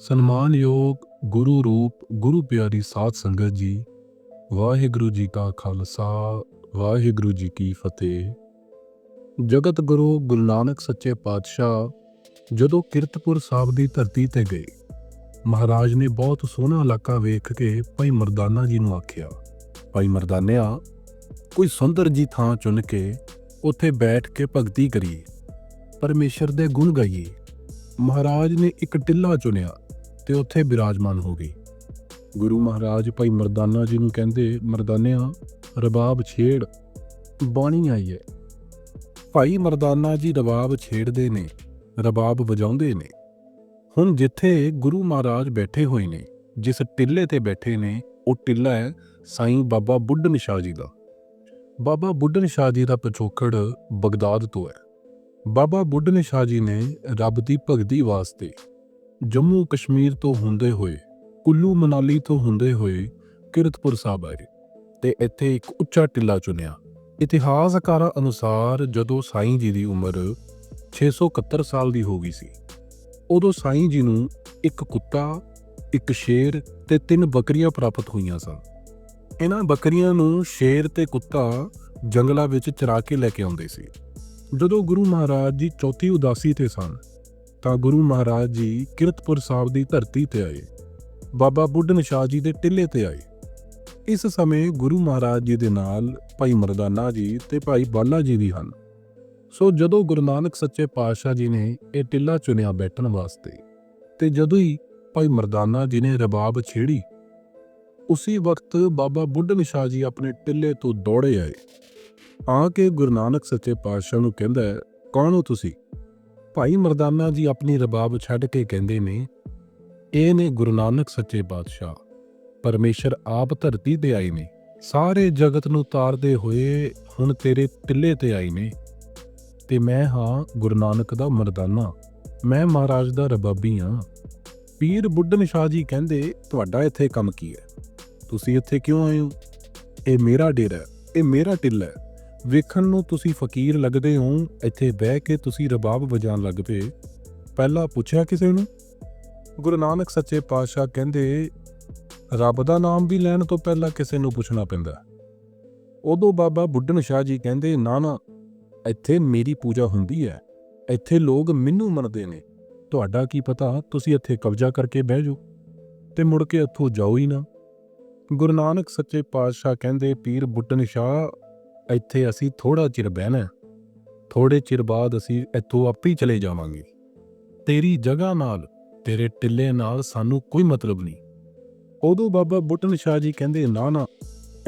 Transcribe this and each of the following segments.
ਸਨਮਾਨਯੋਗ ਗੁਰੂ ਰੂਪ, ਗੁਰੂ ਪਿਆਰੀ ਸਾਧ ਸੰਗਤ ਜੀ, ਵਾਹਿਗੁਰੂ ਜੀ ਕਾ ਖਾਲਸਾ, ਵਾਹਿਗੁਰੂ ਜੀ ਕੀ ਫਤਿਹ। ਜਗਤ ਗੁਰੂ ਗੁਰੂ ਨਾਨਕ ਸੱਚੇ ਪਾਤਸ਼ਾਹ ਜਦੋਂ ਕਿਰਤਪੁਰ ਸਾਹਿਬ ਦੀ ਧਰਤੀ ਤੇ ਗਏ, ਮਹਾਰਾਜ ਨੇ ਬਹੁਤ ਸੋਹਣਾ ਇਲਾਕਾ ਵੇਖ ਕੇ ਭਾਈ ਮਰਦਾਨਾ ਜੀ ਨੂੰ ਆਖਿਆ, ਭਾਈ ਮਰਦਾਨਿਆ, ਕੋਈ ਸੁੰਦਰ ਜੀ ਥਾਂ ਚੁਣ ਕੇ ਉੱਥੇ ਬੈਠ ਕੇ ਭਗਤੀ ਕਰੀਏ, ਪਰਮੇਸ਼ਰ ਦੇ ਗੁਣ ਗਾਈਏ। ਮਹਾਰਾਜ ਨੇ ਇੱਕ ਟਿੱਲਾ ਚੁਣਿਆ ਤੇ ਉੱਥੇ ਬਿਰਾਜਮਾਨ ਹੋ ਗਏ ਗੁਰੂ ਮਹਾਰਾਜ ਭਾਈ ਮਰਦਾਨਾ ਜੀ ਨੂੰ ਕਹਿੰਦੇ, ਮਰਦਾਨਿਆ, ਰਬਾਬ ਛੇੜ, ਬਾਣੀ ਆਈ ਹੈ ਭਾਈ ਮਰਦਾਨਾ ਜੀ ਰਬਾਬ ਛੇੜਦੇ ਨੇ, ਰਬਾਬ ਵਜਾਉਂਦੇ ਨੇ। ਹੁਣ ਜਿੱਥੇ ਗੁਰੂ ਮਹਾਰਾਜ ਬੈਠੇ ਹੋਏ ਨੇ, ਜਿਸ ਟਿੱਲੇ ਤੇ ਬੈਠੇ ਨੇ, ਉਹ ਟਿੱਲਾ ਹੈ ਸਾਈਂ ਬਾਬਾ ਬੁੱਢਨ ਸ਼ਾਹ ਜੀ ਦਾ। ਬਾਬਾ ਬੁੱਢਨ ਸ਼ਾਹ ਜੀ ਦਾ ਪਿਛੋਕੜ ਬਗਦਾਦ ਤੋਂ ਹੈ। ਬਾਬਾ ਬੁੱਢਨ ਸ਼ਾਹ ਜੀ ਨੇ ਰੱਬ ਦੀ ਭਗਤੀ ਵਾਸਤੇ ਜੰਮੂ ਕਸ਼ਮੀਰ ਤੋਂ ਹੁੰਦੇ ਹੋਏ, ਕੁੱਲੂ ਮਨਾਲੀ ਤੋਂ ਹੁੰਦੇ ਹੋਏ ਕਿਰਤਪੁਰ ਸਾਹਿਬ ਆਏ ਤੇ ਇੱਥੇ ਇੱਕ ਉੱਚਾ ਟਿੱਲਾ ਚੁਣਿਆ। ਇਤਿਹਾਸਕਾਰਾਂ ਅਨੁਸਾਰ ਜਦੋਂ ਸਾਈਂ ਜੀ ਦੀ ਉਮਰ 671 ਸਾਲ ਦੀ ਹੋ ਗਈ ਸੀ, ਉਦੋਂ ਸਾਈਂ ਜੀ ਨੂੰ ਇੱਕ ਕੁੱਤਾ, ਇੱਕ ਸ਼ੇਰ ਤੇ ਤਿੰਨ ਬੱਕਰੀਆਂ ਪ੍ਰਾਪਤ ਹੋਈਆਂ ਸਨ। ਇਹਨਾਂ ਬੱਕਰੀਆਂ ਨੂੰ ਸ਼ੇਰ ਤੇ ਕੁੱਤਾ ਜੰਗਲਾਂ ਵਿੱਚ ਚਰਾ ਕੇ ਲੈ ਕੇ ਆਉਂਦੇ ਸੀ। ਜਦੋਂ ਗੁਰੂ ਮਹਾਰਾਜ ਜੀ ਚੌਥੀ ਉਦਾਸੀ ਤੇ ਸਨ ਤਾਂ ਗੁਰੂ ਮਹਾਰਾਜ ਜੀ ਕਿਰਤਪੁਰ ਸਾਹਿਬ ਦੀ ਧਰਤੀ ਤੇ ਆਏ। ਬਾਬਾ ਬੁੱਢਨ ਸ਼ਾਹ ਜੀ ਦੇ ਟਿੱਲੇ ਤੇ ਆਏ। ਇਸ ਸਮੇਂ ਗੁਰੂ ਮਹਾਰਾਜ ਜੀ ਦੇ ਨਾਲ ਭਾਈ ਮਰਦਾਨਾ ਜੀ ਤੇ ਭਾਈ ਬਾਲਾ ਜੀ ਵੀ ਹਨ। ਸੋ ਜਦੋਂ ਗੁਰੂ ਨਾਨਕ ਸੱਚੇ ਪਾਤਸ਼ਾਹ ਜੀ ਨੇ ਇਹ ਟਿੱਲਾ ਚੁਣਿਆ ਬੈਠਣ ਵਾਸਤੇ ਤੇ ਜਦੋਂ ਹੀ ਭਾਈ ਮਰਦਾਨਾ ਜੀ ਨੇ ਰਬਾਬ ਛੇੜੀ, ਉਸੇ ਵਕਤ ਬਾਬਾ ਬੁੱਢਨ ਸ਼ਾਹ ਜੀ ਆਪਣੇ ਟਿੱਲੇ ਤੋਂ ਦੌੜੇ ਆਏ। ਆ ਕੇ ਗੁਰੂ ਨਾਨਕ ਸੱਚੇ ਪਾਤਸ਼ਾਹ ਨੂੰ ਕਹਿੰਦਾ ਕੌਣ ਹੋ ਤੁਸੀਂ? ਭਾਈ ਮਰਦਾਨਾ ਜੀ ਆਪਣੀ ਰਬਾਬ ਛੱਡ ਕੇ ਕਹਿੰਦੇ ਨੇ, ਇਹ ਨੇ ਗੁਰੂ ਨਾਨਕ ਸੱਚੇ ਪਾਤਸ਼ਾਹ, ਪਰਮੇਸ਼ਰ ਆਪ ਧਰਤੀ ਤੇ ਆਏ ਨੇ। ਸਾਰੇ ਜਗਤ ਨੂੰ ਤਾਰਦੇ ਹੋਏ ਹੁਣ ਤੇਰੇ ਟਿੱਲੇ ਤੇ ਆਏ ਨੇ। ਤੇ ਮੈਂ ਹਾਂ ਗੁਰੂ ਨਾਨਕ ਦਾ ਮਰਦਾਨਾ, ਮੈਂ ਮਹਾਰਾਜ ਦਾ ਰਬਾਬੀ ਹਾਂ। ਪੀਰ ਬੁੱਢਨ ਸ਼ਾਹ ਜੀ ਕਹਿੰਦੇ, ਤੁਹਾਡਾ ਇੱਥੇ ਕੰਮ ਕੀ ਹੈ? ਤੁਸੀਂ ਇੱਥੇ ਕਿਉਂ ਆਏ ਹੋ? ਇਹ ਮੇਰਾ ਡੇਰਾ ਹੈ, ਇਹ ਮੇਰਾ ਟਿੱਲਾ ਹੈ। ਵੇਖਣ ਨੂੰ ਤੁਸੀਂ ਫਕੀਰ ਲੱਗਦੇ ਹੋ, ਇੱਥੇ ਬਹਿ ਕੇ ਤੁਸੀਂ ਰਬਾਬ ਵਜਾਉਣ ਲੱਗ ਪਏ। ਪਹਿਲਾਂ ਪੁੱਛਿਆ ਕਿਸੇ ਨੂੰ? ਗੁਰੂ ਨਾਨਕ ਸੱਚੇ ਪਾਤਸ਼ਾਹ ਕਹਿੰਦੇ, ਰੱਬ ਦਾ ਨਾਮ ਵੀ ਲੈਣ ਤੋਂ ਪਹਿਲਾਂ ਕਿਸੇ ਨੂੰ ਪੁੱਛਣਾ ਪੈਂਦਾ ਉਦੋਂ ਬਾਬਾ ਬੁੱਢਨ ਸ਼ਾਹ ਜੀ ਕਹਿੰਦੇ ਨਾ ਨਾ ਇੱਥੇ ਮੇਰੀ ਪੂਜਾ ਹੁੰਦੀ ਹੈ। ਇੱਥੇ ਲੋਕ ਮੈਨੂੰ ਮੰਨਦੇ ਨੇ। ਤੁਹਾਡਾ ਕੀ ਪਤਾ? ਤੁਸੀਂ ਇੱਥੇ ਕਬਜ਼ਾ ਕਰਕੇ ਬਹਿ ਜਾਓ ਤੇ ਮੁੜ ਕੇ ਇੱਥੋਂ ਜਾਓ ਹੀ ਨਾ। ਗੁਰੂ ਨਾਨਕ ਸੱਚੇ ਪਾਤਸ਼ਾਹ ਕਹਿੰਦੇ, ਪੀਰ ਬੁੱਢਣ ਸ਼ਾਹ ਇੱਥੇ ਅਸੀਂ ਥੋੜਾ ਚਿਰ ਬਹਿਣਾ ਹੈ। ਥੋੜੇ ਚਿਰ ਬਾਅਦ ਅਸੀਂ ਇੱਥੋਂ ਆਪੇ ਹੀ ਚਲੇ ਜਾਵਾਂਗੇ। ਤੇਰੀ ਜਗ੍ਹਾ ਨਾਲ, ਤੇਰੇ ਟਿੱਲੇ ਨਾਲ ਸਾਨੂੰ ਕੋਈ ਮਤਲਬ ਨਹੀਂ। ਉਦੋਂ ਬਾਬਾ ਬੁੱਟਨ ਸ਼ਾਹ ਜੀ ਕਹਿੰਦੇ, ਨਾ ਨਾ,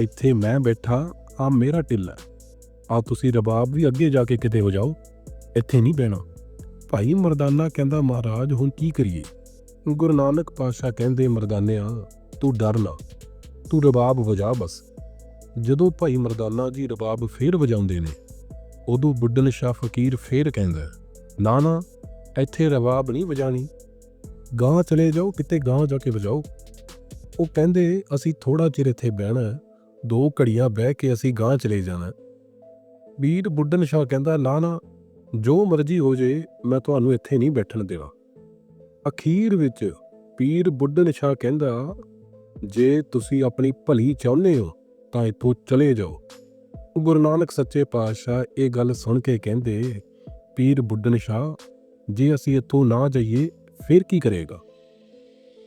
ਇੱਥੇ ਮੈਂ ਬੈਠਾ ਆ ਮੇਰਾ ਟਿੱਲਾ ਆ ਤੁਸੀਂ ਰਬਾਬ ਵੀ ਅੱਗੇ ਜਾ ਕੇ ਕਿਤੇ ਹੋ ਜਾਓ, ਇੱਥੇ ਨਹੀਂ ਬਹਿਣਾ। ਭਾਈ ਮਰਦਾਨਾ ਕਹਿੰਦਾ, ਮਹਾਰਾਜ, ਹੁਣ ਕੀ ਕਰੀਏ? ਗੁਰੂ ਨਾਨਕ ਪਾਤਸ਼ਾਹ ਕਹਿੰਦੇ, ਮਰਦਾਨਿਆ, ਤੂੰ ਡਰ ਨਾ। ਤੂੰ ਰਬਾਬ ਵਜਾ ਬਸ। ਜਦੋਂ ਭਾਈ ਮਰਦਾਨਾ ਜੀ ਰਬਾਬ ਫੇਰ ਵਜਾਉਂਦੇ ਨੇ, ਉਦੋਂ ਬੁੱਢਨ ਸ਼ਾਹ ਫਕੀਰ ਫੇਰ ਕਹਿੰਦਾ ਨਾ ਨਾ ਇੱਥੇ ਰਬਾਬ ਨਹੀਂ ਵਜਾਣੀ। ਗਾਂ ਚਲੇ ਜਾਓ, ਕਿਤੇ ਗਾਂ ਜਾ ਕੇ ਵਜਾਓ। ਉਹ ਕਹਿੰਦੇ, ਅਸੀਂ ਥੋੜਾ ਚਿਰ ਇੱਥੇ ਬਹਿਣਾ ਦੋ ਘੜੀਆਂ ਬਹਿ ਕੇ ਅਸੀਂ ਗਾਂ ਚਲੇ ਜਾਣਾ ਹੈ। ਵੀਰ ਬੁੱਢਨ ਸ਼ਾਹ ਕਹਿੰਦਾ ਨਾ ਨਾ ਜੋ ਮਰਜ਼ੀ ਹੋ ਜੇ, ਮੈਂ ਤੁਹਾਨੂੰ ਇੱਥੇ ਨਹੀਂ ਬੈਠਣ ਦੇਣਾ। ਅਖੀਰ ਵਿੱਚ ਪੀਰ ਬੁੱਢਨ ਸ਼ਾਹ ਕਹਿੰਦਾ, ਜੇ ਤੁਸੀਂ ਆਪਣੀ ਭਲੀ ਚਾਹੁੰਦੇ ਹੋ ਤਾਂ ਇੱਥੋਂ ਚਲੇ ਜਾਓ। ਗੁਰੂ ਨਾਨਕ ਸੱਚੇ ਪਾਤਸ਼ਾਹ ਇਹ ਗੱਲ ਸੁਣ ਕੇ ਕਹਿੰਦੇ, ਪੀਰ ਬੁੱਢਨ ਸ਼ਾਹ, ਜੇ ਅਸੀਂ ਇੱਥੋਂ ਨਾ ਜਾਈਏ, ਫਿਰ ਕੀ ਕਰੇਗਾ?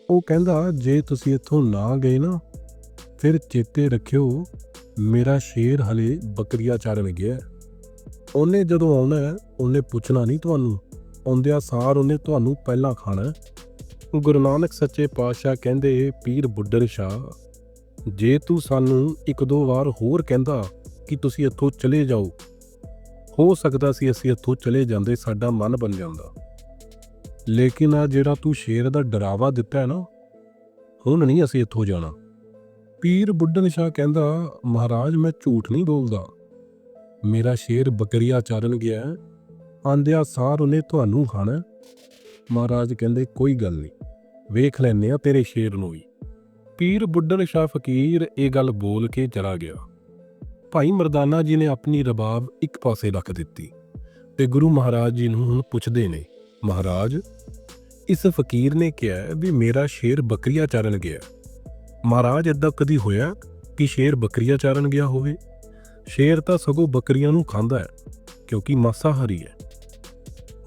ਉਹ ਕਹਿੰਦਾ, ਜੇ ਤੁਸੀਂ ਇੱਥੋਂ ਨਾ ਗਏ ਨਾ, ਫਿਰ ਚੇਤੇ ਰੱਖਿਓ, ਮੇਰਾ ਸ਼ੇਰ ਹਲੇ ਬੱਕਰੀਆ ਚਾਰਨ ਗਿਆ ਉਹਨੇ ਜਦੋਂ ਆਉਣਾ ਉਹਨੇ ਪੁੱਛਣਾ ਨਹੀਂ ਤੁਹਾਨੂੰ। ਆਉਂਦਿਆਂ ਸਾਰ ਉਹਨੇ ਤੁਹਾਨੂੰ ਪਹਿਲਾਂ ਖਾਣਾ ਗੁਰੂ ਨਾਨਕ ਸੱਚੇ ਪਾਤਸ਼ਾਹ ਕਹਿੰਦੇ, ਪੀਰ ਬੁੱਢਰ ਸ਼ਾਹ ਜੇ ਤੂੰ ਸਾਨੂੰ ਇੱਕ ਦੋ ਵਾਰ ਹੋਰ ਕਹਿੰਦਾ ਕਿ ਤੁਸੀਂ ਇੱਥੋਂ ਚਲੇ ਜਾਓ, ਹੋ ਸਕਦਾ ਸੀ ਅਸੀਂ ਇੱਥੋਂ ਚਲੇ ਜਾਂਦੇ ਸਾਡਾ ਮਨ ਬਣ ਜਾਂਦਾ। ਲੇਕਿਨ ਆ ਜਿਹੜਾ ਤੂੰ ਸ਼ੇਰ ਦਾ ਡਰਾਵਾ ਦਿੱਤਾ ਹੈ ਨਾ, ਹੁਣ ਨਹੀਂ ਅਸੀਂ ਇੱਥੋਂ ਜਾਣਾ। ਪੀਰ ਬੁੱਢਨ ਸ਼ਾਹ ਕਹਿੰਦਾ, ਮਹਾਰਾਜ, ਮੈਂ ਝੂਠ ਨਹੀਂ ਬੋਲਦਾ। ਮੇਰਾ ਸ਼ੇਰ ਬਕਰੀਆ ਚਾਰਨ ਗਿਆ ਹੈ। ਸਾਰ ਉਹਨੇ ਤੁਹਾਨੂੰ ਖਾਣਾ ਮਹਾਰਾਜ ਕਹਿੰਦੇ, ਕੋਈ ਗੱਲ ਨਹੀਂ, ਵੇਖ ਲੈਨੇ ਆ ਤੇਰੇ ਸ਼ੇਰ ਨੂੰ ਵੀ। ਪੀਰ ਬੁੱਢਣ ਸ਼ਾਹ ਫਕੀਰ ਇਹ ਗੱਲ ਬੋਲ ਕੇ ਚਲਾ ਗਿਆ। ਭਾਈ ਮਰਦਾਨਾ ਜੀ ਨੇ ਆਪਣੀ ਰਬਾਬ ਇੱਕ ਪਾਸੇ ਰੱਖ ਦਿੱਤੀ ਤੇ ਗੁਰੂ ਮਹਾਰਾਜ ਜੀ ਨੂੰ ਹੁਣ ਪੁੱਛਦੇ ਨੇ, ਮਹਾਰਾਜ, ਇਸ ਫਕੀਰ ਨੇ ਕਿਹਾ ਵੀ ਮੇਰਾ ਸ਼ੇਰ ਬੱਕਰੀਆਂ ਚਾਰਨ ਗਿਆ। ਮਹਾਰਾਜ, ਏਦਾਂ ਕਦੀ ਹੋਇਆ ਕਿ ਸ਼ੇਰ ਬੱਕਰੀਆਂ ਚਾਰਨ ਗਿਆ ਹੋਵੇ? ਸ਼ੇਰ ਤਾਂ ਸਗੋਂ ਬੱਕਰੀਆਂ ਨੂੰ ਖਾਂਦਾ ਹੈ, ਕਿਉਂਕਿ ਮਾਸਾਹਾਰੀ ਹੈ।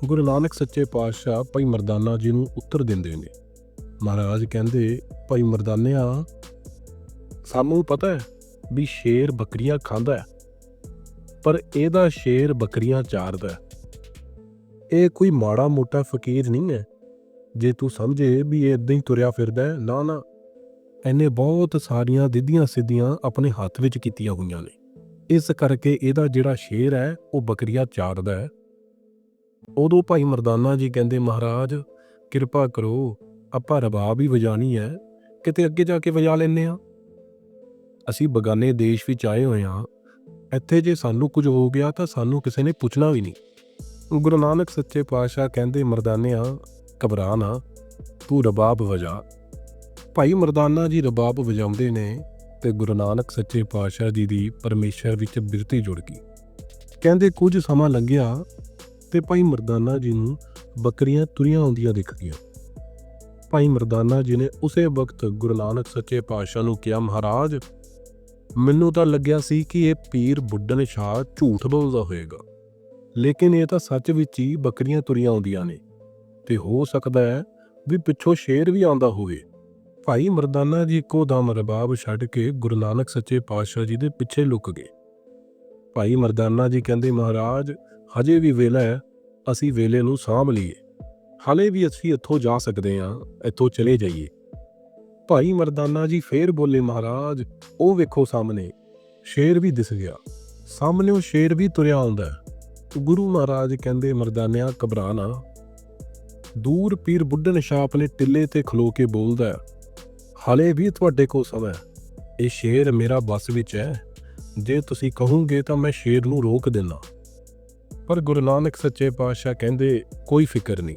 ਗੁਰੂ ਨਾਨਕ ਸੱਚੇ ਪਾਤਸ਼ਾਹ ਭਾਈ ਮਰਦਾਨਾ ਜੀ ਨੂੰ ਉੱਤਰ ਦਿੰਦੇ ਨੇ ਮਹਾਰਾਜ ਕਹਿੰਦੇ, ਭਾਈ ਮਰਦਾਨਿਆ ਸਾਨੂੰ ਪਤਾ ਹੈ ਵੀ ਸ਼ੇਰ ਬੱਕਰੀਆਂ ਖਾਂਦਾ ਹੈ, ਪਰ ਇਹਦਾ ਸ਼ੇਰ ਬੱਕਰੀਆਂ ਚਾਰਦਾ ਹੈ। ਇਹ ਕੋਈ ਮਾੜਾ ਮੋਟਾ ਫਕੀਰ ਨਹੀਂ ਹੈ। ਜੇ ਤੂੰ ਸਮਝੇ ਵੀ ਇਹ ਇਦਾਂ ਹੀ ਤੁਰਿਆ ਫਿਰਦਾ ਹੈ, ਨਾ ਨਾ। ਇਹਨੇ ਬਹੁਤ ਸਾਰੀਆਂ ਦਿੱਧੀਆਂ ਸਿੱਧੀਆਂ ਆਪਣੇ ਹੱਥ ਵਿੱਚ ਕੀਤੀਆਂ ਹੋਈਆਂ ਨੇ। ਇਸ ਕਰਕੇ ਇਹਦਾ ਜਿਹੜਾ ਸ਼ੇਰ ਹੈ, ਉਹ ਬੱਕਰੀਆਂ ਚਾਰਦਾ ਹੈ। ਉਦੋਂ ਭਾਈ ਮਰਦਾਨਾ ਜੀ ਕਹਿੰਦੇ, ਮਹਾਰਾਜ, ਕਿਰਪਾ ਕਰੋ ਆਪਾਂ ਰਬਾਬ ਹੀ ਵਜਾਣੀ ਹੈ, ਕਿਤੇ ਅੱਗੇ ਜਾ ਕੇ ਵਜਾ ਲੈਨੇ ਆ ਅਸੀਂ ਬਗਾਨੇ ਦੇਸ਼ ਵਿੱਚ ਆਏ ਹੋਏ ਆ ਇੱਥੇ ਜੇ ਸਾਨੂੰ ਕੁਝ ਹੋ ਗਿਆ ਤਾਂ ਸਾਨੂੰ ਕਿਸੇ ਨੇ ਪੁੱਛਣਾ ਵੀ ਨਹੀਂ। ਗੁਰੂ ਨਾਨਕ ਸੱਚੇ ਪਾਤਸ਼ਾਹ ਕਹਿੰਦੇ ਮਰਦਾਨਿਆ ਘਬਰਾ ਨਾ, ਤੂੰ ਰਬਾਬ ਵਜਾ। ਭਾਈ ਮਰਦਾਨਾ ਜੀ ਰਬਾਬ ਵਜਾਉਂਦੇ ਨੇ ਤੇ ਗੁਰੂ ਨਾਨਕ ਸੱਚੇ ਪਾਤਸ਼ਾਹ ਜੀ ਦੀ ਪਰਮੇਸ਼ਰ ਵਿੱਚ ਬਿਰਤੀ ਜੁੜ ਗਈ। ਕਹਿੰਦੇ ਕੁਝ ਸਮਾਂ ਲੰਘਿਆ ਤੇ ਭਾਈ ਮਰਦਾਨਾ ਜੀ ਨੂੰ ਬੱਕਰੀਆਂ ਤੁਰੀਆਂ ਆਉਂਦੀਆਂ ਦਿਖ ਗਈਆਂ। ਭਾਈ ਮਰਦਾਨਾ ਜੀ ਨੇ ਉਸੇ ਵਕਤ ਗੁਰੂ ਨਾਨਕ ਸੱਚੇ ਪਾਤਸ਼ਾਹ ਨੂੰ ਕਿਹਾ, ਮਹਾਰਾਜ, ਮੈਨੂੰ ਤਾਂ ਲੱਗਿਆ ਸੀ ਕਿ ਇਹ ਪੀਰ ਬੁੱਢਣ ਸ਼ਾਹ ਝੂਠ ਬੋਲਦਾ ਹੋਵੇਗਾ ਲੇਕਿਨ ਇਹ ਤਾਂ ਸੱਚ ਵਿੱਚ ਹੀ ਬੱਕਰੀਆਂ ਤੁਰੀਆਂ ਆਉਂਦੀਆਂ ਨੇ। ਤੇ ਹੋ ਸਕਦਾ ਹੈ ਵੀ ਪਿੱਛੋਂ ਸ਼ੇਰ ਵੀ ਆਉਂਦਾ ਹੋਵੇ। ਭਾਈ ਮਰਦਾਨਾ ਜੀ ਇੱਕੋ ਦਮ ਰਬਾਬ ਛੱਡ ਕੇ ਗੁਰੂ ਨਾਨਕ ਸੱਚੇ ਪਾਤਸ਼ਾਹ ਜੀ ਦੇ ਪਿੱਛੇ ਲੁਕ ਗਏ। ਭਾਈ ਮਰਦਾਨਾ ਜੀ ਕਹਿੰਦੇ, ਮਹਾਰਾਜ, ਹਜੇ ਵੀ ਵੇਲਾ ਹੈ, ਅਸੀਂ ਵੇਲੇ ਨੂੰ ਸਾਂਭ ਲਈਏ। ਹਾਲੇ ਵੀ ਅਸੀਂ ਇੱਥੋਂ ਜਾ ਸਕਦੇ ਹਾਂ ਇੱਥੋਂ ਚਲੇ ਜਾਈਏ। ਭਾਈ ਮਰਦਾਨਾ ਜੀ ਫੇਰ ਬੋਲੇ ਮਹਾਰਾਜ ਉਹ ਵੇਖੋ ਸਾਹਮਣੇ ਸ਼ੇਰ ਵੀ ਦਿਸ ਗਿਆ। ਸਾਹਮਣੇ ਉਹ ਸ਼ੇਰ ਵੀ ਤੁਰਿਆ ਆਉਂਦਾ ਗੁਰੂ ਮਹਾਰਾਜ ਕਹਿੰਦੇ ਮਰਦਾਨਿਆਂ ਘਬਰਾ ਨਾ। ਦੂਰ ਪੀਰ ਬੁੱਢਣ ਸ਼ਾਹ ਆਪਣੇ ਟਿੱਲੇ ਤੇ ਖਲੋ ਕੇ ਬੋਲਦਾ ਹੈ, ਹਾਲੇ ਵੀ ਤੁਹਾਡੇ ਕੋਲ ਸਮਾਂ ਇਹ ਸ਼ੇਰ ਮੇਰਾ ਬਸ ਵਿੱਚ ਹੈ। ਜੇ ਤੁਸੀਂ ਕਹੋਗੇ ਤਾਂ ਮੈਂ ਸ਼ੇਰ ਨੂੰ ਰੋਕ ਦੇਣਾ ਪਰ ਗੁਰੂ ਨਾਨਕ ਸੱਚੇ ਪਾਤਸ਼ਾਹ ਕਹਿੰਦੇ ਕੋਈ ਫਿਕਰ ਨਹੀਂ।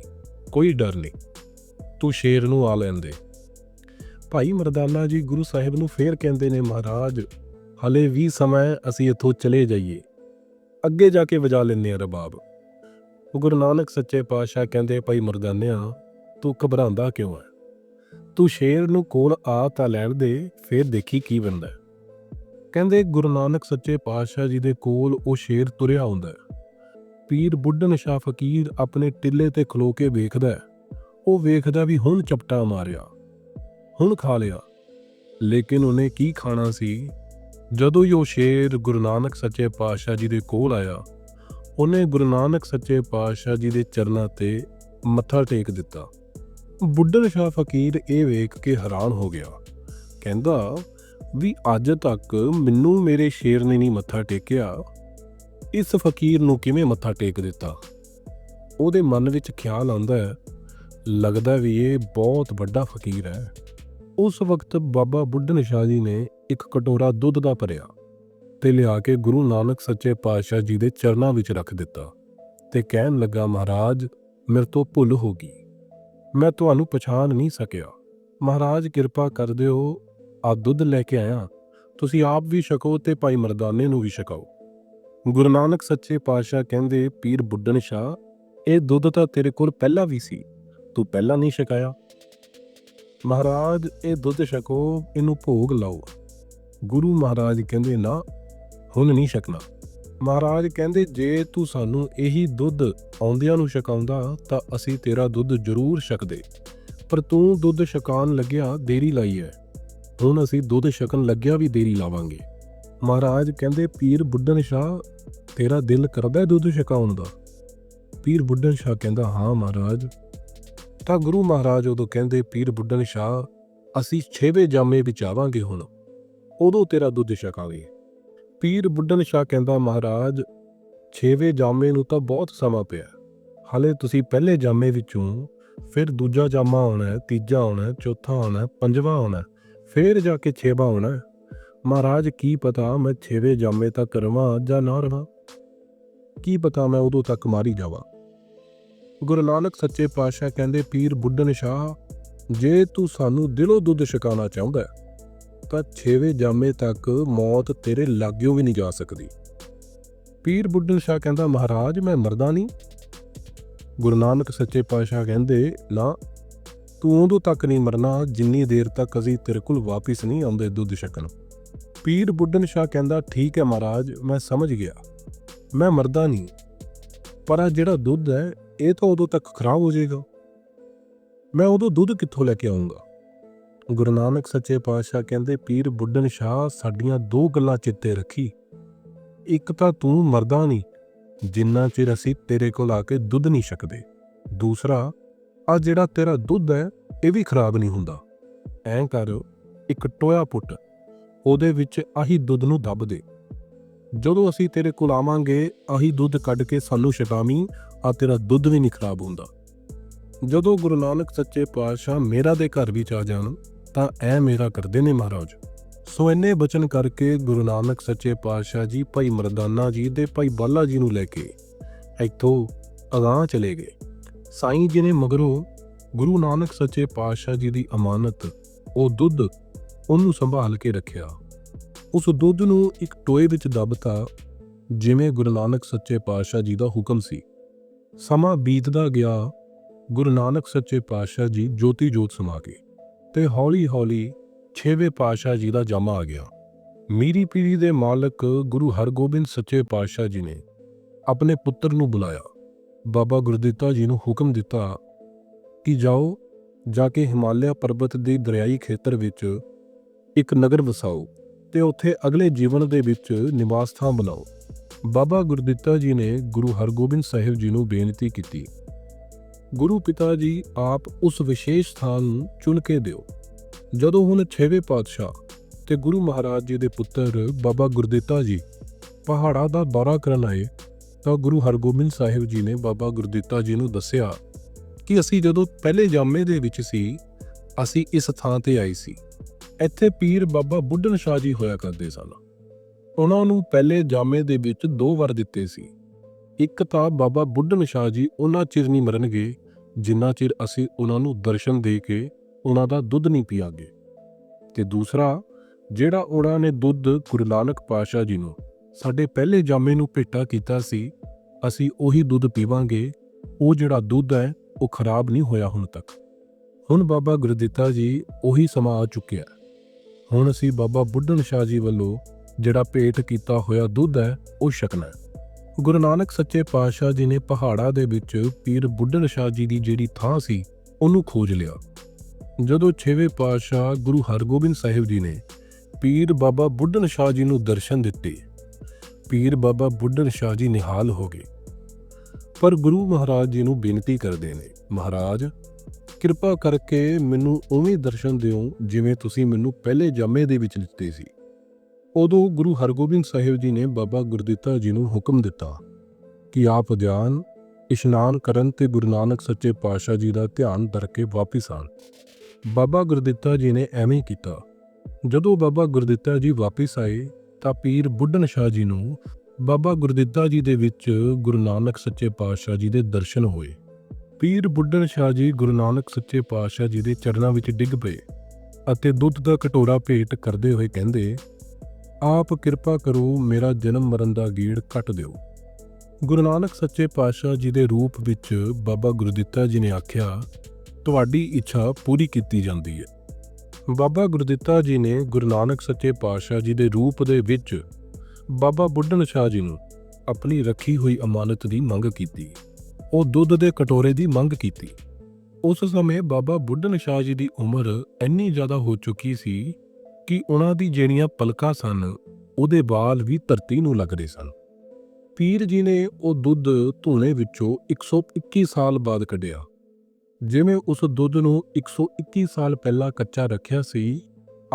ਕੋਈ ਡਰ ਨਹੀਂ। ਤੂੰ ਸ਼ੇਰ ਨੂੰ ਆ ਲੈਂਦੇ। ਭਾਈ ਮਰਦਾਨਾ ਜੀ ਗੁਰੂ ਸਾਹਿਬ ਨੂੰ ਫੇਰ ਕਹਿੰਦੇ ਨੇ, ਮਹਾਰਾਜ, ਹਲੇ ਵੀ ਸਮਾਂ ਅਸੀਂ ਇੱਥੋਂ ਚਲੇ ਜਾਈਏ। ਅੱਗੇ ਜਾ ਕੇ ਵਜਾ ਲੈਂਦੇ ਆ ਰਬਾਬ। ਗੁਰੂ ਨਾਨਕ ਸੱਚੇ ਪਾਤਸ਼ਾਹ ਕਹਿੰਦੇ, ਭਾਈ ਮਰਦਾਨਿਆ, ਤੂੰ ਘਬਰਾਉਂਦਾ ਕਿਉਂ ਹੈ? ਤੂੰ ਸ਼ੇਰ ਨੂੰ ਕੋਲ ਆ ਤਾਂ ਲੈਣ ਦੇ, ਫੇਰ ਦੇਖੀ ਕੀ ਬਣਦਾ ਕਹਿੰਦੇ ਗੁਰੂ ਨਾਨਕ ਸੱਚੇ ਪਾਤਸ਼ਾਹ ਜੀ ਦੇ ਕੋਲ ਉਹ ਸ਼ੇਰ ਤੁਰਿਆ ਹੁੰਦਾ ਪੀਰ ਬੁੱਢਨ ਸ਼ਾਹ ਫਕੀਰ ਆਪਣੇ ਟਿੱਲੇ ਤੇ ਖਲੋ ਕੇ ਵੇਖਦਾ ਹੈ। ਉਹ ਵੇਖਦਾ ਵੀ ਹੁਣ ਚਪਟਾ ਮਾਰਿਆ, ਹੁਣ ਖਾ ਲਿਆ। ਲੇਕਿਨ ਉਹਨੇ ਕੀ ਖਾਣਾ ਸੀ? ਜਦੋਂ ਹੀ ਉਹ ਸ਼ੇਰ ਗੁਰੂ ਨਾਨਕ ਸੱਚੇ ਪਾਤਸ਼ਾਹ ਜੀ ਦੇ ਕੋਲ ਆਇਆ, ਉਹਨੇ ਗੁਰੂ ਨਾਨਕ ਸੱਚੇ ਪਾਤਸ਼ਾਹ ਜੀ ਦੇ ਚਰਨਾਂ ਤੇ ਮੱਥਾ ਟੇਕ ਦਿੱਤਾ। ਬੁੱਢਨ ਸ਼ਾਹ ਫਕੀਰ ਇਹ ਵੇਖ ਕੇ ਹੈਰਾਨ ਹੋ ਗਿਆ। ਕਹਿੰਦਾ, ਵੀ ਅੱਜ ਤੱਕ ਮੈਨੂੰ ਮੇਰੇ ਸ਼ੇਰ ਨੇ ਨਹੀਂ ਮੱਥਾ ਟੇਕਿਆ। ਇਸ ਫਕੀਰ ਨੂੰ ਕਿਵੇਂ ਮੱਥਾ ਟੇਕ ਦਿੱਤਾ? ਉਹਦੇ ਮਨ ਵਿੱਚ ਖਿਆਲ ਆਉਂਦਾ ਹੈ, ਲੱਗਦਾ ਵੀ ਇਹ ਬਹੁਤ ਵੱਡਾ ਫਕੀਰ ਹੈ। ਉਸ ਵਕਤ ਬਾਬਾ ਬੁੱਢਨ ਸ਼ਾਹ ਜੀ ਨੇ ਇੱਕ ਕਟੋਰਾ ਦੁੱਧ ਦਾ ਭਰਿਆ ਤੇ ਲਿਆ ਕੇ ਗੁਰੂ ਨਾਨਕ ਸੱਚੇ ਪਾਤਸ਼ਾਹ ਜੀ ਦੇ ਚਰਨਾਂ ਵਿੱਚ ਰੱਖ ਦਿੱਤਾ ਤੇ ਕਹਿਣ ਲੱਗਾ, ਮਹਾਰਾਜ, ਮੇਰੇ ਤੋਂ ਭੁੱਲ ਹੋ ਗਈ। ਮੈਂ ਤੁਹਾਨੂੰ ਪਛਾਣ ਨਹੀਂ ਸਕਿਆ। ਮਹਾਰਾਜ, ਕਿਰਪਾ ਕਰ ਦਿਓ। ਆ ਦੁੱਧ ਲੈ ਕੇ ਆਇਆ। ਤੁਸੀਂ ਆਪ ਵੀ ਛਕੋ ਤੇ ਭਾਈ ਮਰਦਾਨੇ ਨੂੰ ਵੀ ਛਕਾਓ। ਗੁਰੂ ਨਾਨਕ ਸੱਚੇ ਪਾਤਸ਼ਾਹ ਕਹਿੰਦੇ, ਪੀਰ ਬੁੱਢਣ ਸ਼ਾਹ, ਇਹ ਦੁੱਧ ਤਾਂ ਤੇਰੇ ਕੋਲ ਪਹਿਲਾਂ ਵੀ ਸੀ, ਤੂੰ ਪਹਿਲਾਂ ਨਹੀਂ ਛਕਾਇਆ। ਮਹਾਰਾਜ, ਇਹ ਦੁੱਧ ਛਕੋ, ਇਹਨੂੰ ਭੋਗ ਲਾਓ। ਗੁਰੂ ਮਹਾਰਾਜ ਕਹਿੰਦੇ, ਨਾ, ਹੁਣ ਨਹੀਂ ਛਕਣਾ। ਮਹਾਰਾਜ ਕਹਿੰਦੇ, ਜੇ ਤੂੰ ਸਾਨੂੰ ਇਹੀ ਦੁੱਧ ਆਉਂਦਿਆਂ ਨੂੰ ਛਕਾਉਂਦਾ, ਤਾਂ ਅਸੀਂ ਤੇਰਾ ਦੁੱਧ ਜ਼ਰੂਰ ਛਕਦੇ। ਪਰ ਤੂੰ ਦੁੱਧ ਛਕਾਉਣ ਲੱਗਿਆ, ਦੇਰੀ ਲਾਈ ਹੈ ਹੁਣ ਅਸੀਂ ਦੁੱਧ ਛਕਣ ਲੱਗਿਆ ਵੀ ਦੇਰੀ ਲਾਵਾਂਗੇ। ਮਹਾਰਾਜ ਕਹਿੰਦੇ, ਪੀਰ ਬੁੱਢਣ ਸ਼ਾਹ ਤੇਰਾ ਦਿਲ ਕਰਦਾ ਹੈ ਦੁੱਧ ਛਕਾਉਣ ਦਾ? ਪੀਰ ਬੁੱਢਨ ਸ਼ਾਹ ਕਹਿੰਦਾ, ਹਾਂ ਮਹਾਰਾਜ। ਤਾਂ ਗੁਰੂ ਮਹਾਰਾਜ ਉਦੋਂ ਕਹਿੰਦੇ, ਪੀਰ ਬੁੱਢਨ ਸ਼ਾਹ, ਅਸੀਂ ਛੇਵੇਂ ਜਾਮੇ ਵਿੱਚ ਆਵਾਂਗੇ ਹੁਣ। ਉਦੋਂ ਤੇਰਾ ਦੁੱਧ ਛਕਾਂਗੇ। ਪੀਰ ਬੁੱਢਨ ਸ਼ਾਹ ਕਹਿੰਦਾ, ਮਹਾਰਾਜ, ਛੇਵੇਂ ਜਾਮੇ ਨੂੰ ਤਾਂ ਬਹੁਤ ਸਮਾਂ ਪਿਆ। ਹਾਲੇ ਤੁਸੀਂ ਪਹਿਲੇ ਜਾਮੇ ਵਿੱਚੋਂ ਫਿਰ ਦੂਜਾ ਜਾਮਾ ਆਉਣਾ ਹੈ, ਤੀਜਾ ਆਉਣਾ ਹੈ, ਚੌਥਾ ਆਉਣਾ ਹੈ, ਪੰਜਵਾਂ ਆਉਣਾ ਹੈ, ਫਿਰ ਜਾ ਕੇ ਛੇਵਾਂ ਆਉਣਾ ਹੈ। ਮਹਾਰਾਜ, ਕੀ ਪਤਾ ਮੈਂ ਛੇਵੇਂ ਜਾਮੇ ਤੱਕ ਰਵਾਂ ਜਾਂ ਨਾ ਰਵਾਂ? ਕੀ ਪਤਾ ਮੈਂ ਉਦੋਂ ਤੱਕ ਮਾਰੀ ਜਾਵਾਂ? ਗੁਰੂ ਨਾਨਕ ਸੱਚੇ ਪਾਤਸ਼ਾਹ ਕਹਿੰਦੇ, ਪੀਰ ਬੁੱਢਨ ਸ਼ਾਹ, ਜੇ ਤੂੰ ਸਾਨੂੰ ਦਿਲੋਂ ਦੁੱਧ ਛਕਾਉਣਾ ਚਾਹੁੰਦਾ ਤਾਂ ਛੇਵੇਂ ਜਾਮੇ ਤੱਕ ਮੌਤ ਤੇਰੇ ਲਾਗਿਓ ਵੀ ਨਹੀਂ ਜਾ ਸਕਦੀ। ਪੀਰ ਬੁੱਢਨ ਸ਼ਾਹ ਕਹਿੰਦਾ, ਮਹਾਰਾਜ, ਮੈਂ ਮਰਦਾ ਨਹੀਂ। ਗੁਰੂ ਨਾਨਕ ਸੱਚੇ ਪਾਤਸ਼ਾਹ ਕਹਿੰਦੇ, ਨਾ, ਤੂੰ ਉਦੋਂ ਤੱਕ ਨਹੀਂ ਮਰਨਾ ਜਿੰਨੀ ਦੇਰ ਤੱਕ ਅਸੀਂ ਤੇਰੇ ਕੋਲ ਵਾਪਿਸ ਨਹੀਂ ਆਉਂਦੇ ਦੁੱਧ ਛਕਣ। ਪੀਰ ਬੁੱਢਨ ਸ਼ਾਹ ਕਹਿੰਦਾ, ਠੀਕ ਹੈ ਮਹਾਰਾਜ, ਮੈਂ ਸਮਝ ਗਿਆ। ਮੈਂ ਮਰਦਾ ਨਹੀਂ। ਪਰ ਆ ਜਿਹੜਾ ਦੁੱਧ ਹੈ, ਇਹ ਤਾਂ ਉਦੋਂ ਤੱਕ ਖਰਾਬ ਹੋ ਜਾਏਗਾ। ਮੈਂ ਉਦੋਂ ਦੁੱਧ ਕਿੱਥੋਂ ਲੈ ਕੇ ਆਉਂਗਾ ਗੁਰੂ ਨਾਨਕ ਸੱਚੇ ਪਾਤਸ਼ਾਹ ਕਹਿੰਦੇ, ਪੀਰ ਬੁੱਢਨ ਸ਼ਾਹ, ਸਾਡੀਆਂ ਦੋ ਗੱਲਾਂ ਚਿੱਤੇ ਰੱਖੀ। ਇੱਕ ਤਾਂ ਤੂੰ ਮਰਦਾ ਨਹੀਂ, ਜਿੰਨਾ ਚਿਰ ਅਸੀਂ ਤੇਰੇ ਕੋਲ ਆ ਕੇ ਦੁੱਧ ਨਹੀਂ ਛਕਦੇ। ਦੂਸਰਾ ਆ ਜਿਹੜਾ ਤੇਰਾ ਦੁੱਧ ਹੈ, ਇਹ ਵੀ ਖਰਾਬ ਨਹੀਂ ਹੁੰਦਾ। ਐਂ ਕਰ, ਇੱਕ ਟੋਇਆ ਪੁੱਟ, ਉਹਦੇ ਵਿੱਚ ਆਹੀ ਦੁੱਧ ਨੂੰ ਦੱਬ ਦੇ। ਜਦੋਂ ਅਸੀਂ ਤੇਰੇ ਕੋਲ ਆਵਾਂਗੇ ਆਹੀ ਦੁੱਧ ਕੱਢ ਕੇ ਸਾਨੂੰ ਛਕਾਵੀਂ ਆ ਤੇਰਾ ਦੁੱਧ ਵੀ ਨਹੀਂ ਖਰਾਬ ਹੁੰਦਾ। ਜਦੋਂ ਗੁਰੂ ਨਾਨਕ ਸੱਚੇ ਪਾਤਸ਼ਾਹ ਮੇਰਾ ਦੇ ਘਰ ਵਿੱਚ ਆ ਜਾਣ, ਤਾਂ ਐ ਮੇਰਾ ਕਰਦੇ ਨੇ ਮਹਾਰਾਜ। ਸੋ ਇੰਨੇ ਬਚਨ ਕਰਕੇ ਗੁਰੂ ਨਾਨਕ ਸੱਚੇ ਪਾਤਸ਼ਾਹ ਜੀ, ਭਾਈ ਮਰਦਾਨਾ ਜੀ ਦੇ ਭਾਈ ਬਾਲਾ ਜੀ ਨੂੰ ਲੈ ਕੇ ਇੱਥੋਂ ਅਗਾਹ ਚਲੇ ਗਏ। ਸਾਈਂ ਜੀ ਨੇ ਮਗਰੋਂ ਗੁਰੂ ਨਾਨਕ ਸੱਚੇ ਪਾਤਸ਼ਾਹ ਜੀ ਦੀ ਅਮਾਨਤ, ਉਹ ਦੁੱਧ ਉਹਨੂੰ ਸੰਭਾਲ ਕੇ ਰੱਖਿਆ। ਉਸ ਦੁੱਧ ਨੂੰ ਇੱਕ ਟੋਏ ਵਿੱਚ ਦੱਬਤਾ, ਜਿਵੇਂ ਗੁਰੂ ਨਾਨਕ ਸੱਚੇ ਪਾਤਸ਼ਾਹ ਜੀ ਦਾ ਹੁਕਮ ਸੀ। ਸਮਾਂ ਬੀਤਦਾ ਗਿਆ, ਗੁਰੂ ਨਾਨਕ ਸੱਚੇ ਪਾਤਸ਼ਾਹ ਜੀ ਜੋਤੀ ਜੋਤ ਸਮਾ ਗਏ ਤੇ ਹੌਲੀ-ਹੌਲੀ ਛੇਵੇਂ ਪਾਤਸ਼ਾਹ ਜੀ ਦਾ ਜਮਾ ਆ ਗਿਆ। ਮੀਰੀ ਪੀਰੀ ਦੇ ਮਾਲਕ ਗੁਰੂ ਹਰਗੋਬਿੰਦ ਸੱਚੇ ਪਾਤਸ਼ਾਹ ਜੀ ਨੇ ਆਪਣੇ ਪੁੱਤਰ ਨੂੰ ਬੁਲਾਇਆ। ਬਾਬਾ ਗੁਰਦਿੱਤਾ ਜੀ ਨੂੰ ਹੁਕਮ ਦਿੱਤਾ ਕਿ ਜਾਓ, ਜਾ ਕੇ ਹਿਮਾਲਿਆ ਪਰਬਤ ਦੇ ਦਰਿਆਈ ਖੇਤਰ ਵਿੱਚ ਇੱਕ ਨਗਰ ਵਸਾਓ। ਤੇ ਉੱਥੇ ਅਗਲੇ ਜੀਵਨ ਦੇ ਵਿੱਚ ਨਿਵਾਸ ਥਾਂ ਬਣਾਓ। ਬਾਬਾ ਗੁਰਦਿੱਤਾ ਜੀ ਨੇ ਗੁਰੂ ਹਰਗੋਬਿੰਦ ਸਾਹਿਬ ਜੀ ਨੂੰ ਬੇਨਤੀ ਕੀਤੀ। ਗੁਰੂ ਪਿਤਾ ਜੀ, ਆਪ ਉਸ ਵਿਸ਼ੇਸ਼ ਸਥਾਨ ਨੂੰ ਚੁਣ ਕੇ ਦਿਓ। ਜਦੋਂ ਹੁਣ ਛੇਵੇਂ ਪਾਤਸ਼ਾਹ ਤੇ ਗੁਰੂ ਮਹਾਰਾਜ ਜੀ ਦੇ ਪੁੱਤਰ ਬਾਬਾ ਗੁਰਦਿੱਤਾ ਜੀ ਪਹਾੜਾਂ ਦਾ ਦੌਰਾ ਕਰਨ ਆਏ, ਤਾਂ ਗੁਰੂ ਹਰਗੋਬਿੰਦ ਸਾਹਿਬ ਜੀ ਨੇ ਬਾਬਾ ਗੁਰਦਿੱਤਾ ਜੀ ਨੂੰ ਦੱਸਿਆ ਕਿ ਅਸੀਂ ਜਦੋਂ ਪਹਿਲੇ ਜਾਮੇ ਦੇ ਵਿੱਚ ਸੀ, ਅਸੀਂ ਇਸ ਥਾਂ ਤੇ ਆਏ ਸੀ। ਇੱਥੇ ਪੀਰ ਬਾਬਾ ਬੁੱਢਨ ਸ਼ਾਹ ਜੀ ਹੋਇਆ ਕਰਦੇ ਸਨ। ਉਹਨਾਂ ਨੂੰ ਪਹਿਲੇ ਜਾਮੇ ਦੇ ਵਿੱਚ ਦੋ ਵਰ ਦਿੱਤੇ ਸੀ। ਇੱਕ ਤਾਂ ਬਾਬਾ ਬੁੱਢਨ ਸ਼ਾਹ ਜੀ ਉਹਨਾਂ ਚਿਰ ਨਹੀਂ ਮਰਨਗੇ, ਜਿੰਨਾ ਚਿਰ ਅਸੀਂ ਉਹਨਾਂ ਨੂੰ ਦਰਸ਼ਨ ਦੇ ਕੇ ਉਹਨਾਂ ਦਾ ਦੁੱਧ ਨਹੀਂ ਪੀਆਂਗੇ। ਤੇ ਦੂਸਰਾ, ਜਿਹੜਾ ਉਹਨਾਂ ਨੇ ਦੁੱਧ ਗੁਰੂ ਨਾਨਕ ਪਾਸ਼ਾ ਜੀ ਨੂੰ ਸਾਡੇ ਪਹਿਲੇ ਜਾਮੇ ਨੂੰ ਭੇਟਾ ਕੀਤਾ ਸੀ, ਅਸੀਂ ਉਹੀ ਦੁੱਧ ਪੀਵਾਂਗੇ, ਉਹ ਜਿਹੜਾ ਦੁੱਧ ਹੈ, ਉਹ ਖਰਾਬ ਨਹੀਂ ਹੋਇਆ ਹੁਣ ਤੱਕ। ਹੁਣ ਬਾਬਾ ਗੁਰਦਿੱਤਾ ਜੀ ਉਹੀ ਸਮਾਂ ਆ ਚੁੱਕਿਆ। ਹੁਣ ਅਸੀਂ ਬਾਬਾ ਬੁੱਢਣ ਸ਼ਾਹ ਜੀ ਵੱਲੋਂ ਜਿਹੜਾ ਭੇਟ ਕੀਤਾ ਹੋਇਆ ਦੁੱਧ ਹੈ, ਉਹ ਛਕਣਾ ਹੈ। ਗੁਰੂ ਨਾਨਕ ਸੱਚੇ ਪਾਤਸ਼ਾਹ ਜੀ ਨੇ ਪਹਾੜਾਂ ਦੇ ਵਿੱਚ ਪੀਰ ਬੁੱਢਨ ਸ਼ਾਹ ਜੀ ਦੀ ਜਿਹੜੀ ਥਾਂ ਸੀ, ਉਹਨੂੰ ਖੋਜ ਲਿਆ। ਜਦੋਂ ਛੇਵੇਂ ਪਾਤਸ਼ਾਹ ਗੁਰੂ ਹਰਗੋਬਿੰਦ ਸਾਹਿਬ ਜੀ ਨੇ ਪੀਰ ਬਾਬਾ ਬੁੱਢਨ ਸ਼ਾਹ ਜੀ ਨੂੰ ਦਰਸ਼ਨ ਦਿੱਤੇ, ਪੀਰ ਬਾਬਾ ਬੁੱਢਣ ਸ਼ਾਹ ਜੀ ਨਿਹਾਲ ਹੋ ਗਏ। ਪਰ ਗੁਰੂ ਮਹਾਰਾਜ ਜੀ ਨੂੰ ਬੇਨਤੀ ਕਰਦੇ ਨੇ, ਮਹਾਰਾਜ ਕਿਰਪਾ ਕਰਕੇ ਮੈਨੂੰ ਉਵੇਂ ਦਰਸ਼ਨ ਦਿਓ ਜਿਵੇਂ ਤੁਸੀਂ ਮੈਨੂੰ ਪਹਿਲੇ ਜਾਮੇ ਦੇ ਵਿੱਚ ਦਿੱਤੇ ਸੀ। ਉਦੋਂ ਗੁਰੂ ਹਰਗੋਬਿੰਦ ਸਾਹਿਬ ਜੀ ਨੇ ਬਾਬਾ ਗੁਰਦਿੱਤਾ ਜੀ ਨੂੰ ਹੁਕਮ ਦਿੱਤਾ ਕਿ ਆਪ ਧਿਆਨ ਇਸ਼ਨਾਨ ਕਰਨ ਤੇ ਗੁਰੂ ਨਾਨਕ ਸੱਚੇ ਪਾਤਸ਼ਾਹ ਜੀ ਦਾ ਧਿਆਨ ਧਰ ਕੇ ਵਾਪਿਸ ਆਣ। ਬਾਬਾ ਗੁਰਦਿੱਤਾ ਜੀ ਨੇ ਐਵੇਂ ਹੀ ਕੀਤਾ, ਜਦੋਂ ਬਾਬਾ ਗੁਰਦਿੱਤਾ ਜੀ ਵਾਪਿਸ ਆਏ ਤਾਂ ਪੀਰ ਬੁੱਢਨ ਸ਼ਾਹ ਜੀ ਨੂੰ ਬਾਬਾ ਗੁਰਦਿੱਤਾ ਜੀ ਦੇ ਵਿੱਚ ਗੁਰੂ ਨਾਨਕ ਸੱਚੇ ਪਾਤਸ਼ਾਹ ਜੀ ਦੇ ਦਰਸ਼ਨ ਹੋਏ। ਪੀਰ ਬੁੱਢਣ ਸ਼ਾਹ ਜੀ ਗੁਰੂ ਨਾਨਕ ਸੱਚੇ ਪਾਤਸ਼ਾਹ ਜੀ ਦੇ ਚਰਨਾਂ ਵਿੱਚ ਡਿੱਗ ਪਏ ਅਤੇ ਦੁੱਧ ਦਾ ਕਟੋਰਾ ਭੇਟ ਕਰਦੇ ਹੋਏ ਕਹਿੰਦੇ, ਆਪ ਕਿਰਪਾ ਕਰੋ, ਮੇਰਾ ਜਨਮ ਮਰਨ ਦਾ ਗੀੜ ਕੱਟ ਦਿਓ। ਗੁਰੂ ਨਾਨਕ ਸੱਚੇ ਪਾਤਸ਼ਾਹ ਜੀ ਦੇ ਰੂਪ ਵਿੱਚ ਬਾਬਾ ਗੁਰਦਿੱਤਾ ਜੀ ਨੇ ਆਖਿਆ, ਤੁਹਾਡੀ ਇੱਛਾ ਪੂਰੀ ਕੀਤੀ ਜਾਂਦੀ ਹੈ। ਬਾਬਾ ਗੁਰਦਿੱਤਾ ਜੀ ਨੇ ਗੁਰੂ ਨਾਨਕ ਸੱਚੇ ਪਾਤਸ਼ਾਹ ਜੀ ਦੇ ਰੂਪ ਦੇ ਵਿੱਚ ਬਾਬਾ ਬੁੱਢਣ ਸ਼ਾਹ ਜੀ ਨੂੰ ਆਪਣੀ ਰੱਖੀ ਹੋਈ ਅਮਾਨਤ ਦੀ ਮੰਗ ਕੀਤੀ। ਉਹ ਦੁੱਧ ਦੇ ਕਟੋਰੇ ਦੀ ਮੰਗ ਕੀਤੀ। ਉਸ ਸਮੇਂ ਬਾਬਾ ਬੁੱਢਨ ਸ਼ਾਹ ਜੀ ਦੀ ਉਮਰ ਇੰਨੀ ਜ਼ਿਆਦਾ ਹੋ ਚੁੱਕੀ ਸੀ ਕਿ ਉਹਨਾਂ ਦੀ ਜਿਹੜੀਆਂ ਪਲਕਾਂ ਸਨ, ਉਹਦੇ ਵਾਲ ਵੀ ਧਰਤੀ ਨੂੰ ਲੱਗ ਰਹੇ ਸਨ। ਪੀਰ ਜੀ ਨੇ ਉਹ ਦੁੱਧ ਧੂਣੇ ਵਿੱਚੋਂ 121 ਸਾਲ ਬਾਅਦ ਕੱਢਿਆ। ਜਿਵੇਂ ਉਸ ਦੁੱਧ ਨੂੰ 121 ਸਾਲ ਪਹਿਲਾਂ ਕੱਚਾ ਰੱਖਿਆ ਸੀ,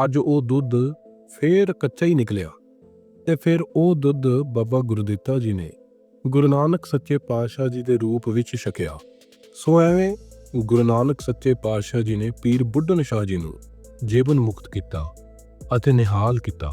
ਅੱਜ ਉਹ ਦੁੱਧ ਫੇਰ ਕੱਚਾ ਹੀ ਨਿਕਲਿਆ। ਤੇ ਫਿਰ ਉਹ ਦੁੱਧ ਬਾਬਾ ਗੁਰਦਿੱਤਾ ਜੀ ਨੇ ਗੁਰੂ ਨਾਨਕ ਸੱਚੇ ਪਾਤਸ਼ਾਹ ਜੀ ਦੇ ਰੂਪ ਵਿੱਚ ਛਕਿਆ। ਸੋ ਐਵੇਂ ਗੁਰੂ ਨਾਨਕ ਸੱਚੇ ਪਾਤਸ਼ਾਹ ਜੀ ਨੇ ਪੀਰ ਬੁੱਢਨ ਸ਼ਾਹ ਜੀ ਨੂੰ ਜੀਵਨ ਮੁਕਤ ਕੀਤਾ ਅਤੇ ਨਿਹਾਲ ਕੀਤਾ।